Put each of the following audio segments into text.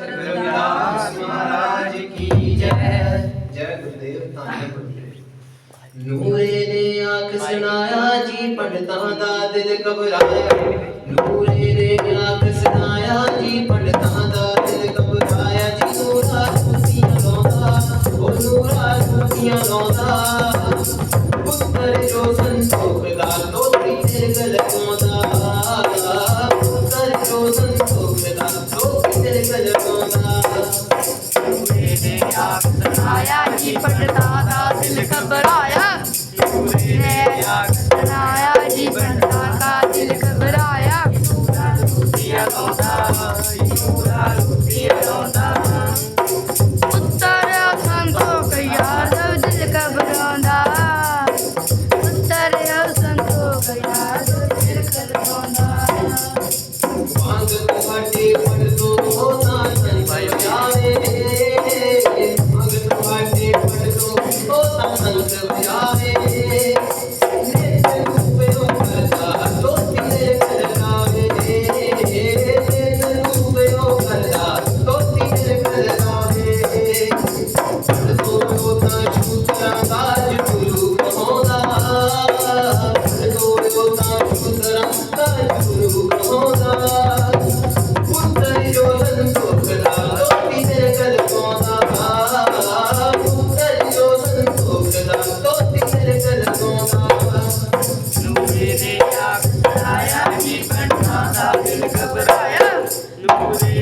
ਰਵਿਦਾਸ ਮਹਾਰਾਜ ਕੀ ਜੈ। ਜੈ ਗੁਰਦੇਵ ਧੰਨ ਬੰਦੇ ਨੂਰੇ ਨੇ ਆਖ ਸੁਣਾਇਆ ਜੀ ਪੰਡਤਾਂ ਦਾ ਦਿਲ ਘਬਰਾਇਆ। ਨੂਰੇ ਨੇ ਆਖ ਸੁਣਾਇਆ ਜੀ ਪੰਡਤਾਂ ਦਾ ਦਿਲ ਘਬਰਾਇਆ। ਜੀ ਨੂਰਾ ਸੁਸੀਆਂ ਲਾਉਂਦਾ ਉਹ ਨੂਰਾ ਸੁਸੀਆਂ ਲਾਉਂਦਾ। ਪੁੱਤਰ ਜੋ పడతా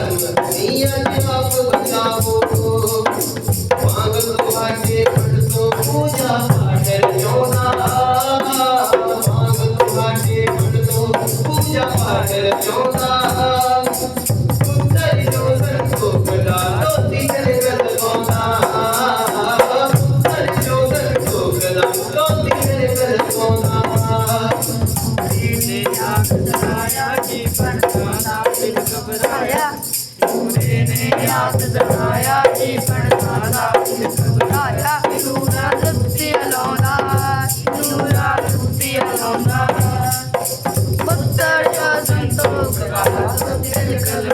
minha ਨਾਥ ਸਹਾਇਆ ਜੀਵਨ ਦਾਤਾ ਤੂੰ ਰਾਜਾ ਤੂੰ ਰਾਜ ਸੁਤੀ ਅਲੋਨਾ ਤੂੰ ਰਾਜ ਸੁਤੀ ਅਲੋਨਾ ਬੱਤਰ ਦਾ ਸੰਤੋਖ ਕਾ ਸਤਿ ਕਲ